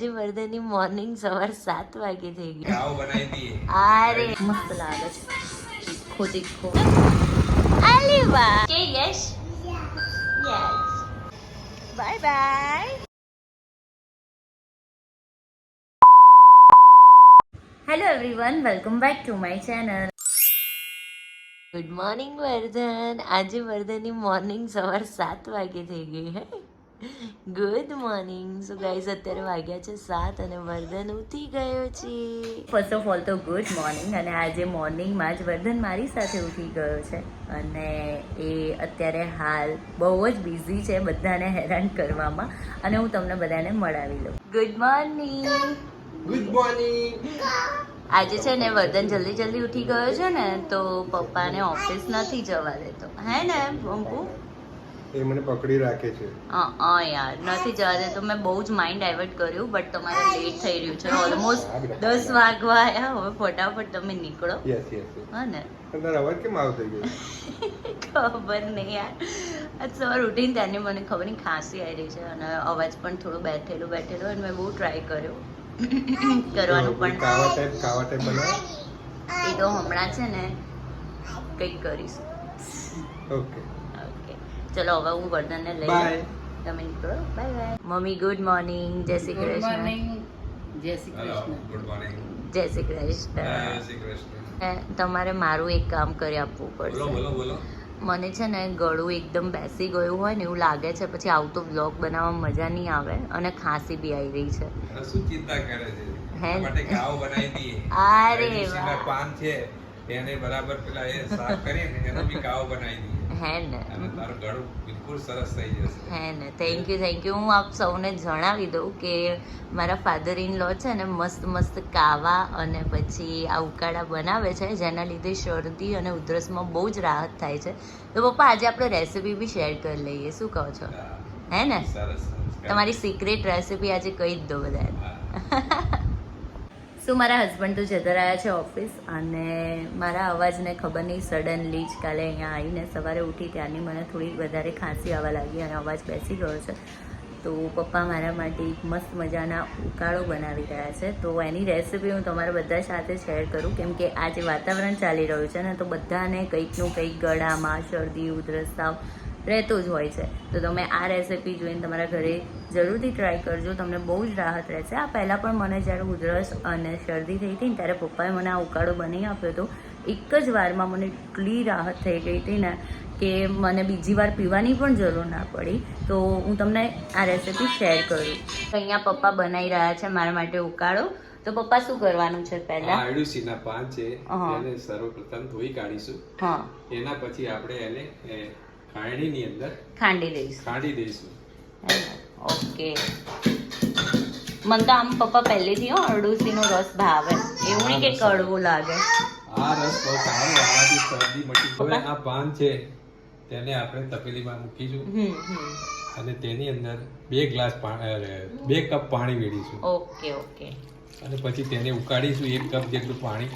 જે વર્ધનની મોર્નિંગ સવાર સાત વાગે થઈ ગઈ ગાવ બનાવી દઈએ અરે મસ્ત લાગે છે તીખો તીખો અલી વાહ કે yes yes bye bye hello everyone welcome back to my channel good morning Vardhan આજે વર્ધનની મોર્નિંગ સવાર સાત વાગે થઈ ગઈ હે ગુડ મોર્નિંગ સો ગાઈઝ અત્યારે વાગ્યા છે સાત અને વર્ધન ઉઠી ગયો છે. ફર્સ્ટ ઓફ ઓલ તો ગુડ મોર્નિંગ અને આજે મોર્નિંગમાં જ વર્ધન મારી સાથે ઉઠી ગયો છે. અને એ અત્યારે હાલ બહુ જ બિઝી છે બધાને હેરાન કરવામાં અને હું તમને બધાને મળાવી લઉં. ગુડ મોર્નિંગ ગુડ મોર્નિંગ આજે છે ને વર્ધન જલ્દી જલ્દી ઉઠી ગયો છે ને તો પપ્પાને ઓફિસ નથી જવા દેતો. હે ને બંકુ એ મને પકડી રાખે છે. અ યાર નથી જવા દે તો મેં બહુ જ માઇન્ડ ડાયવર્ટ કર્યું બટ તમારે લેટ થઈ રહ્યું છે. ઓલમોસ્ટ દસ વાગવા આવ્યા હવે ફટાફટ તમે નીકળો. યસ યસ હા ને? તારો અવાજ કેમ આવ થઈ ગયો? ખબર નહીં યાર. આજ સવાર ઉઠીને ત્યાંની મને ખબર નહીં ખાંસી આવી રહી છે અને અવાજ પણ થોડું બેઠેલું બેઠેલું અને મેં બહુ ટ્રાય કર્યો. કરવાનું પણ કાવા ટાઈપ કાવા ટાઈપ બનાવ? એ તો હમણાં છે ને કંઈક કરીશું. ઓકે ચલો હવે હું વર્ધનને લઈ બાય તમે નીકળો. Bye bye mummy good morning જય શ્રી ગુડ કૃષ્ણ. મોર્નિંગ જય શ્રી કૃષ્ણ. ગુડ મોર્નિંગ જય શ્રી કૃષ્ણ. શ્રી કૃષ્ણ. હે, તમારે મારું એક કામ કરી આપવું પડશે. બોલો બોલો મને છે ને ગળું એકદમ બેસી ગયું હોય ને એવું લાગે છે પછી આવતો બ્લોગ બનાવવામાં મજા નહીં આવે અને ખાંસી બી આવી રહી છે. શું ચિંતા કરે છે? હે? માટે ગાવ બનાવી દઈએ. અરે વાહ. પાન છે એને બરાબર પેલા એ સાફ કરીને એનો બી ગાવ બનાવી દઈએ. હે ને અને તારું ગળું બિલકુલ સરસ થઈ જશે. હે ને થેન્ક યુ થેન્ક યુ હું આપ સૌને જણાવી દઉં કે મારા ફાધર ઇન લો છે ને મસ્ત મસ્ત કાવા અને પછી આ ઉકાળા બનાવે છે જેના લીધે શરદી અને ઉધરસમાં બહુ જ રાહત થાય છે. તો પપ્પા આજે આપણે રેસીપી બી શેર કરી લઈએ. શું કહો છો? હા, ને તમારી સિક્રેટ રેસીપી આજે કહી જ દો બધાને. શું મારા હસબન્ડ તો જતા રહ્યા છે ઓફિસ અને મારા અવાજને ખબર નહીં સડનલી જ કાલે અહીંયા આવીને સવારે ઉઠી ત્યારની મને થોડી વધારે ખાંસી આવવા લાગી અને અવાજ બેસી ગયો છે. તો પપ્પા મારા માટે એક મસ્ત મજાના ઉકાળો બનાવી રહ્યા છે. તો એની રેસીપી હું તમારા બધા સાથે શેર કરું, કેમ કે આ જે વાતાવરણ ચાલી રહ્યું છે ને, તો બધાને કંઈકનું કંઈક ગળામાં શરદી, ઉધરસ, તાવ રહેતો જ હોય છે. તો તમે આ રેસીપી જોઈને તમારા ઘરે જરૂરથી ટ્રાય કરજો. તમને બહુ જ રાહત રહેશે. આ પહેલાં પણ મને જ્યારે ઉધરસ અને શરદી થઈ હતી ને ત્યારે પપ્પાએ મને આ ઉકાળો બનાવી આપ્યો હતો. એક જ વારમાં મને એટલી રાહત થઈ ગઈ હતી ને કે મને બીજી વાર પીવાની પણ જરૂર ના પડી. તો હું તમને આ રેસીપી શેર કરું. અહીંયા પપ્પા બનાવી રહ્યા છે મારા માટે ઉકાળો. તો પપ્પા શું કરવાનું છે પહેલા? અરડીસીના પાન છે. એને સર્વપ્રથમ ધોઈ કાઢીશું. હા. એના પછી આપણે એને ખાયણીની અંદર. ખાંડી દઈશ ખાંડી દઈશું. ઓકે. મને તો આમ પપ્પા પહેલેથી હો અરડુસીનો રસ ભાવે. એવું નહીં કે કડવું લાગે. આ રસ બહુ સારો આનાથી શરદી મટી હવે આ પાન છે તેને આપણે તપેલીમાં મૂકીશું. અને તેની અંદર બે ગ્લાસ બે કપ પાણી વેડીશું ઓકે ઓકે. અને પછી તેને ઉકાળીશું. એક કપ જેટલું પાણી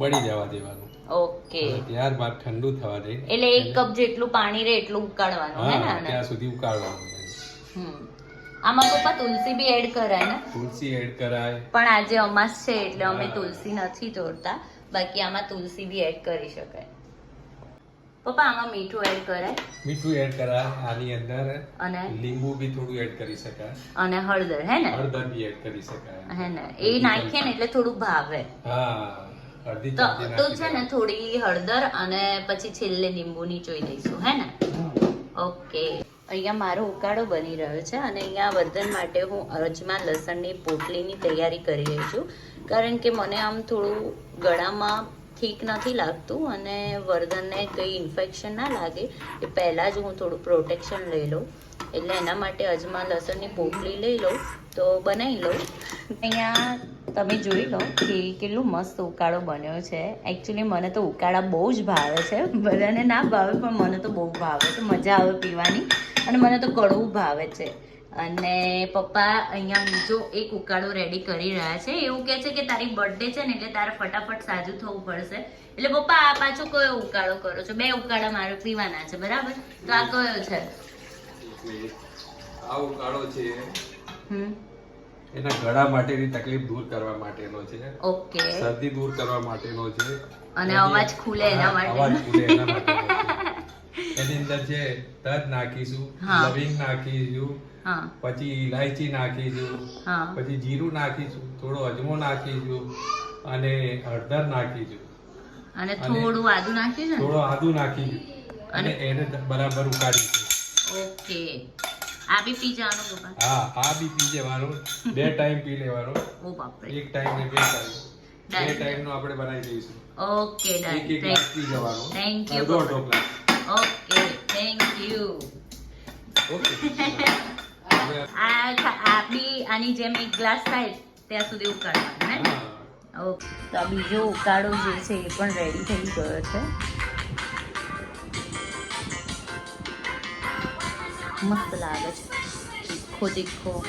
બળી જવા દેવાનું. ઓકે. ત્યારબાદ ઠંડુ થવા દે. એટલે એક કપ જેટલું પાણી રહે એટલું ઉકાળવાનું હે ને? ત્યાં સુધી ઉકાળવાનું. હમ. આમાં પપ્પા તુલસી બી એડ કરાય ને? તુલસી એડ કરાય. પણ આજે અમાસ છે એટલે અમે તુલસી નથી તોડતા. બાકી આમાં તુલસી બી એડ કરી શકાય. પપ્પા આમાં મીઠું એડ કરાય. મીઠું એડ કરાય આની અંદર અને? લીંબુ બી થોડું એડ કરી શકાય. અને હળદર હે ને? હળદર બી એડ કરી શકાય. હે ને? એ નાખીએ ને એટલે થોડું ભાવે. હા. અડધી તો ચમચી તો છે ને થોડી હળદર અને પછી છેલ્લે લીંબુ નીચોઈ દઈશું હે ને? ઓકે. અહીંયા મારો ઉકાળો બની રહ્યો છે અને અહીંયા વર્ધન માટે હું અજમા લસણની પોટલીની તૈયારી કરી રહી છું. કારણ કે મને આમ થોડું ગળામાં ઠીક નથી લાગતું અને વર્ધનને કંઈ ઇન્ફેક્શન ના લાગે એ પહેલાં જ હું થોડું પ્રોટેક્શન લઈ લઉં. એટલે એના માટે અજમા લસણની પોપલી લઈ લઉં, તો બનાવી લઉં. અહીંયા તમે જોઈ લો કે કેટલું મસ્ત ઉકાળો બન્યો છે. એકચ્યુઅલી મને તો ઉકાળા બહુ જ ભાવે છે. બધાને ના ભાવે, પણ મને તો બહુ ભાવે છે. મજા આવે પીવાની. અને મને તો કડવું ભાવે છે. અને પપ્પા અહીંયા બીજો એક ઉકાળો રેડી કરી રહ્યા છે. એવું કહે છે કે તારી બર્થડે છે ને એટલે તારે ફટાફટ સાજું થવું પડશે. એટલે પપ્પા, આ પાછો કયો ઉકાળો કરો છો? બે ઉકાળા મારે પીવાના છે, બરાબર? તો આ કયો છે? આ ઉકાળો છે હમ. એના ગળા માટેની તકલીફ દૂર કરવા માટેનો છે. ઓકે. શરદી દૂર કરવા માટેનો છે. અને અવાજ ખુલે એના માટે. અવાજ ખુલે એના માટે. એની અંદર છે તજ નાખીશું લવિંગ નાખીશું પછી ઇલાયચી નાખીશું પછી જીરું નાખીશું થોડો અજમો નાખીશું અને હળદર નાખીશું. અને થોડું આદુ નાખીશું છે થોડો આદુ નાખીશું. અને એને બરાબર ઉકાળીશું. ઓકે. આ બી પી જવાનો પપ્પા હા આ બી પી જવાનો. બે ટાઈમ પી લેવાનો. ઓ બાપરે. એક ટાઈમ ને બે ટાઈમ. બે ટાઈમ નો આપણે બનાવી દઈશું. ઓકે ડન એક ગ્લાસ પી જવાનો. થેન્ક યુ પપ્પા. Glass okay thank you okay આ આ બી આની જેમ એક ગ્લાસ થાય ત્યાં સુધી ઉકાળવાનું હે ઓકે. તો બીજો ઉકાળો જે છે એ પણ રેડી થઈ ગયો છે. મસ્ત લાગે છે તીખો તીખો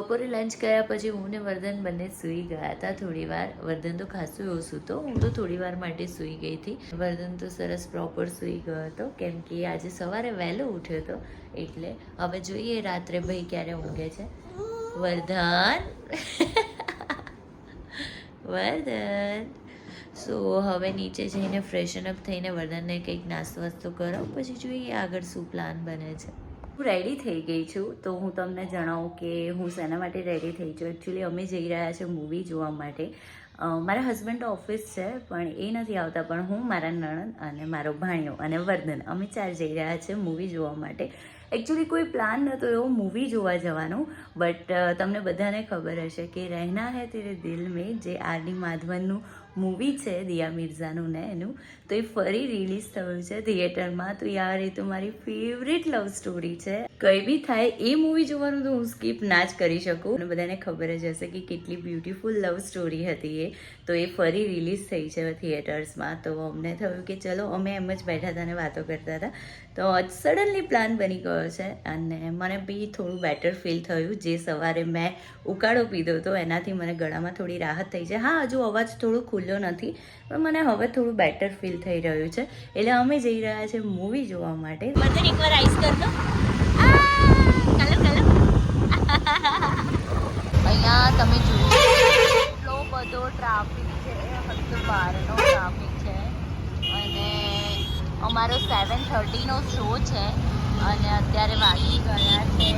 બપોરે લંચ કર્યા પછી હું ને વર્ધન બંને સૂઈ ગયા હતા થોડી વાર. વર્ધન તો ખાસું એવું સૂતો, હું તો થોડી વાર માટે સૂઈ ગઈ હતી. વર્ધન તો સરસ પ્રોપર સૂઈ ગયો હતો, કેમ કે આજે સવારે વહેલો ઉઠ્યો હતો, એટલે હવે જોઈએ રાત્રે ભાઈ ક્યારે ઊંઘે છે. વર્ધન! વર્ધન! સો હવે નીચે જઈને ફ્રેશન અપ થઈને વર્ધનને કંઈક નાસ્તો વાસ્તો કરો, પછી જોઈએ આગળ શું પ્લાન બને છે. હું રેડી થઈ ગઈ છું, તો હું તમને જણાવું કે હું શેના માટે રેડી થઈ છું. એકચ્યુઅલી અમે જઈ રહ્યા છીએ મૂવી જોવા માટે. મારા હસબન્ડ ઓફિસ છે, પણ એ નથી આવતા, પણ હું, મારા નણંદ અને મારો ભાણિયો અને વર્ધન, અમે ચાર જઈ રહ્યા છીએ મૂવી જોવા માટે. એકચ્યુઅલી કોઈ પ્લાન નહોતો એવો મૂવી જોવા જવાનું બટ તમને બધાને ખબર હશે કે રહેના હે તેરે દિલ મેં જે આર ડી માધવનનું મૂવી છે, દિયા મિર્ઝાનું ને એનું. તો એ ફરી રિલીઝ થયું છે થિયેટરમાં તો યાર, એ તો મારી ફેવરેટ લવ સ્ટોરી છે. કંઈ બી થાય, એ મૂવી જોવાનું તો હું સ્કીપ ના જ કરી શકું. અને બધાને ખબર જ હશે કે કેટલી બ્યુટીફુલ લવ સ્ટોરી હતી એ. તો એ ફરી રિલીઝ થઈ છે થિયેટર્સમાં તો અમને થયું કે ચલો, અમે એમ જ બેઠા હતા અને વાતો કરતા હતા. તો સડનલી પ્લાન બની ગયો છે. અને મને બી થોડું બેટર ફીલ થયું. જે સવારે મેં ઉકાળો પીધો હતો, એનાથી મને ગળામાં થોડી રાહત થઈ છે. હા, હજુ અવાજ થોડો ખુલ્લો નથી પણ મને હવે થોડું બેટર ફીલ થઈ રહ્યું છે. એટલે અમે જઈ રહ્યા છે મૂવી જોવા માટે. વર્ધન એકવાર આઈસ કર દો. Colour colour. અહીંયા તમે જુઓ એટલો બધો ટ્રાફિક છે હદ બહારનો ટ્રાફિક છે. અને અમારો સેવન થર્ટીનો શો છે અને અત્યારે વાગી ગયા છે.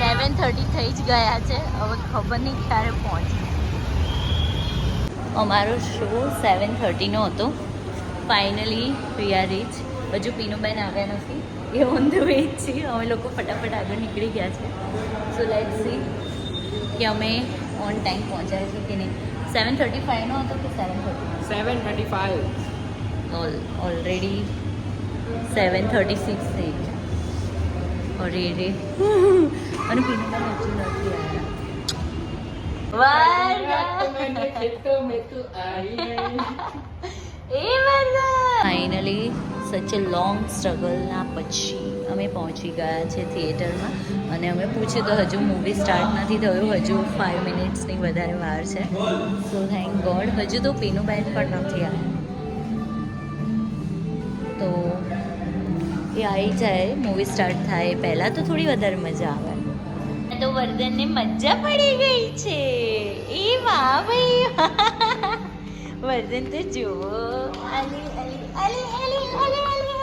સેવન થર્ટી થઈ જ ગયા છે. હવે ખબર નહીં ક્યારે પહોંચી અમારો શો સેવન થર્ટીનો હતો. ફાઇનલી વી આર રીચ હજુ પીનુબેન આવ્યા નથી. એ ઓન ધ વે છે છીએ. અમે લોકો ફટાફટ આગળ નીકળી ગયા છે. સો લેટ સી કે અમે ઓન ટાઈમ પહોંચ્યા છે કે નહીં. સેવન થર્ટી ફાઇવનો હતો કે seven thirty seven thirty five all already seven thirty six થઈ ગયા. અરે રે. અને પીનુબેન હજુ નથી આવ્યા. ફાઇનલી સચ એ લોંગ સ્ટ્રગલના પછી અમે પહોંચી ગયા છે થિયેટરમાં. અને અમે પૂછ્યું તો હજુ મૂવી સ્ટાર્ટ નથી થયું, હજુ ફાઇવ મિનિટ્સની વધારે વાર છે. સો થેન્ક ગોડ હજુ તો પીનું બેન પણ નથી આવ્યું તો એ આવી જાય મૂવી સ્ટાર્ટ થાય. પહેલાં તો થોડી વધારે મજા આવે. તો વર્ધનને મજા પડી ગઈ છે એ વાહ ભાઈ વર્ધન તો જુઓ અલી અલી અલી અલી અલી અલી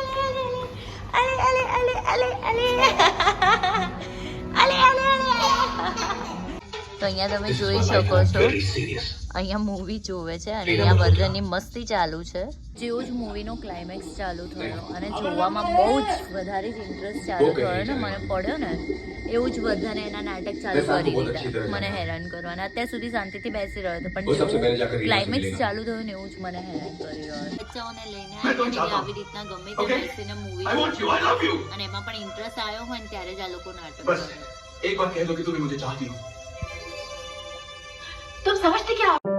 અલી અલી અલી અલી અલી અલી અલી તો અહીંયા તમે જોઈ શકો છો અહીંયા મૂવી જોવે છે અને અહીંયા વર્ધનની મસ્તી ચાલુ છે. જેવું જ મૂવીનો ક્લાઇમેક્સ ચાલુ થયો અને જોવામાં બહુ જ વધારે જ ઇન્ટરેસ્ટ ચાલુ થયો ને મને પડ્યો ને એવું જ વધારે એના નાટક ચાલુ કરી દીધા. મને હેરાન કરવાના. અત્યાર સુધી શાંતિથી બેસી રહ્યો હતો પણ ક્લાઇમેક્સ ચાલુ થયો ને એવું જ મને હેરાન કર્યો રહ્યો બચ્ચાઓને લઈને આવી રીતના ગમે તે બેસીને મૂવી અને એમાં પણ ઇન્ટરેસ્ટ આવ્યો હોય ને ત્યારે જ આ લોકો નાટક એક વાર કહી કે તમે મને ચાહતી હો. तुम समझते क्या हो?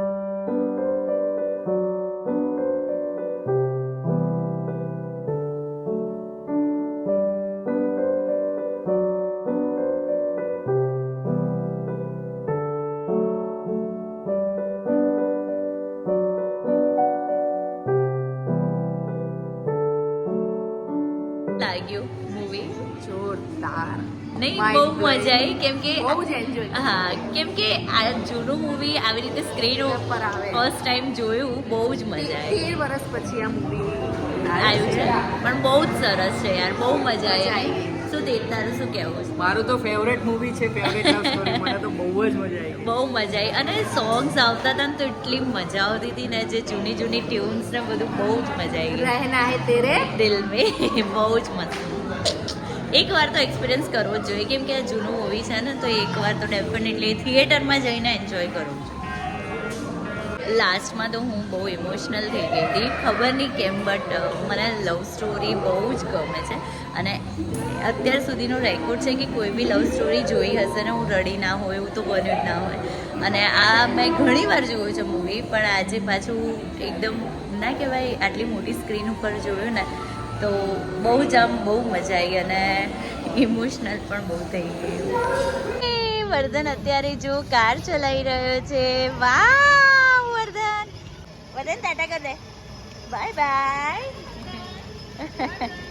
બહુ મજા આવી. કેમ કે બહુ જ એન્જોય હા કેમ કે આ જૂનું મૂવી આવી રીતે સ્ક્રીન ઉપર આવે. ફર્સ્ટ ટાઈમ જોયું બહુ જ મજા આવી. તેર વર્ષ પછી આ મૂવી આવ્યું છે. પણ બહુ જ સરસ છે યાર બહુ મજા આવી. આવી. શું તે તારું શું કહેવું? છે મારું તો ફેવરેટ મૂવી છે ફેવરેટ લવ સ્ટોરી મને તો બહુ જ મજા આવી. બહુ મજા આવી. અને સોંગ્સ આવતા હતા ને તો એટલી મજા આવતી હતી ને જે જૂની જૂની ટ્યુન્સ ને બધું બહુ જ મજા આવી રહેના હે તેરે. દિલ મે બહુ જ મસ્ત. એક વાર તો એક્સપિરિયન્સ કરવો જ જોઈએ. કેમ કે આ જૂનું મૂવી છે ને, તો એક વાર તો ડેફિનેટલી થિયેટરમાં જઈને એન્જોય કરવું જોઈએ લાસ્ટમાં તો હું બહુ ઇમોશનલ થઈ ગઈ હતી. ખબર નહીં કેમ બટ મને લવ સ્ટોરી બહુ જ ગમે છે. અને અત્યાર સુધીનો રેકોર્ડ છે કે કોઈ બી લવ સ્ટોરી જોઈ હશે ને, હું રડી ના હોય એવું તો બન્યું જ ના હોય. અને આ મેં ઘણી વાર જોયું છે મૂવી પણ આજે પાછું એકદમ, ના કહેવાય, આટલી મોટી સ્ક્રીન ઉપર જોયું ને તો બહુ જ આમ બહુ મજા આવી અને ઇમોશનલ પણ બહુ થઈ ગયું વર્ધન અત્યારે જો કાર ચલાવી રહ્યો છે. વાહ વર્ધન. વર્ધન, ટાટા કર દે. Bye bye.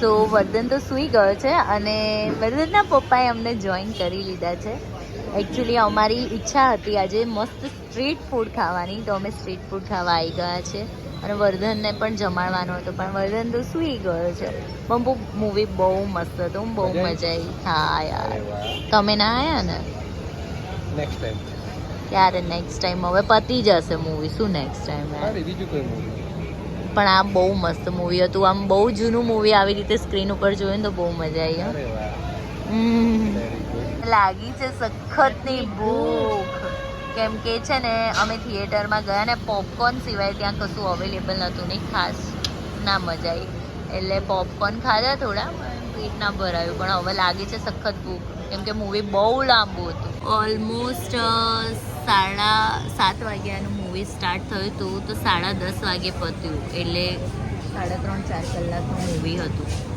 સો, વર્ધન તો સૂઈ ગયો છે અને વર્ધનના પપ્પાએ અમને જોઈન કરી લીધા છે. એકચ્યુઅલી અમારી ઈચ્છા હતી આજે મસ્ત સ્ટ્રીટ ફૂડ ખાવાની. તો અમે સ્ટ્રીટ ફૂડ ખાવા આવી ગયા છે. અને વર્ધનને પણ જમાડવાનો હતો. પણ વર્ધન તો સૂઈ ગયો છે. પણ બહુ મૂવી બહુ મસ્ત હતું. બહુ મજા આવી? હા યાર. તમે ના આવ્યા ને? નેક્સ્ટ ટાઈમ ક્યારે નેક્સ્ટ ટાઈમ હવે પતી જશે મૂવી શું નેક્સ્ટ ટાઈમ બીજું કોઈ મૂવી પણ આ બહુ મસ્ત મૂવી હતું. આમ બહુ જૂનું મૂવી આવી રીતે સ્ક્રીન ઉપર જોયું ને તો બહુ મજા આવી લાગી છે સખતની ભૂખ. કેમ કે છે ને અમે થિયેટરમાં ગયા ને પોપકોર્ન સિવાય ત્યાં કશું અવેલેબલ નહોતું નહીં ખાસ ના મજા આવી. એટલે પોપકોર્ન ખાધા થોડા પેટ ના ભરાયું. પણ હવે લાગી છે સખત ભૂખ. કેમ કે મૂવી બહુ લાંબુ હતું. ઓલમોસ્ટ સાડા સાત વાગ્યાનું મૂવી સ્ટાર્ટ થયું હતું તો સાડા દસ વાગે પત્યું. એટલે સાડા ત્રણ ચાર કલાકનું મૂવી હતું.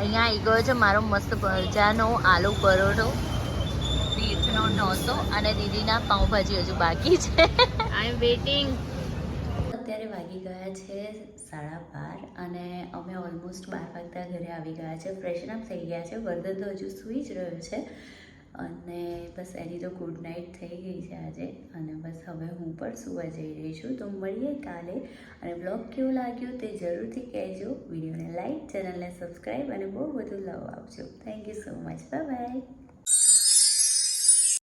અહીંયા આવી ગયો છે મારો મસ્ત ભજાનો આલુ પરોઠો. તીર્થનો ઢોસો અને દીદીના પાઉંભાજી હજુ બાકી છે. આઈ એમ વેઇટિંગ અત્યારે વાગી ગયા છે સાડા બાર અને અમે ઓલમોસ્ટ બાર વાગતા ઘરે આવી ગયા છે. ફ્રેશન અપ થઈ ગયા છે. વર્ધન તો હજુ સૂઈ જ રહ્યો છે. અને બસ એની તો ગુડ નાઇટ થઈ ગઈ છે આજે. અને બસ હવે હું પણ સુવા જઈ રહી છું. તો મળીએ કાલે. અને બ્લોગ કેવો લાગ્યો તે જરૂરથી કહેજો. વિડીયોને લાઇક ચેનલને સબસ્ક્રાઈબ અને બહુ બધું લવ આપજો. Thank you so much bye bye